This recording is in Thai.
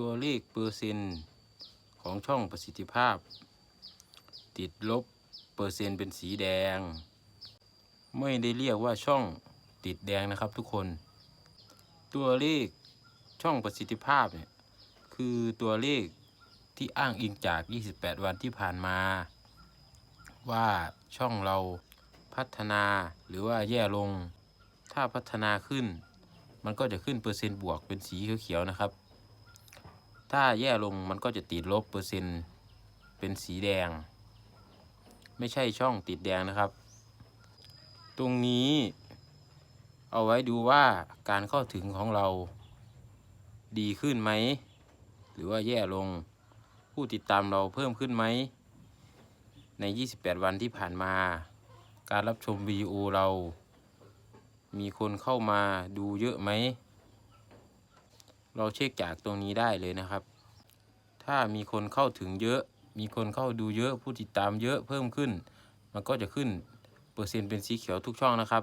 ตัวเลขเปอร์เซ็นต์ของช่องประสิทธิภาพ ติดลบเปอร์เซ็นต์เป็นสีแดง ไม่ได้เรียกว่าช่องติดแดงนะครับทุกคน ตัวเลขช่องประสิทธิภาพเนี่ยคือตัวเลขที่อ้างอิงจาก 28 วันที่ผ่านมา ว่าช่องเราพัฒนาหรือว่าแย่ลง ถ้าพัฒนาขึ้น มันก็จะขึ้นเปอร์เซ็นต์บวกเป็นสีเขียวๆนะครับ ถ้าแย่ลงมันก็จะติดลบเปอร์เซ็นต์เป็นสีแดง ไม่ใช่ช่องติดแดงนะครับ ตรงนี้เอาไว้ดูว่าการเข้าถึงของเราดีขึ้นไหม หรือว่าแย่ลงผู้ติดตามเราเพิ่มขึ้นไหม ใน 28 วันที่ผ่านมา การรับชมวิดีโอเรา มีคนเข้ามาดูเยอะไหม เราเช็คจากตรงนี้ได้เลยนะครับ ถ้ามีคนเข้าถึงเยอะ มีคนเข้าดูเยอะ ผู้ติดตามเยอะเพิ่มขึ้น มันก็จะขึ้นเปอร์เซ็นต์เป็นสีเขียวทุกช่องนะครับ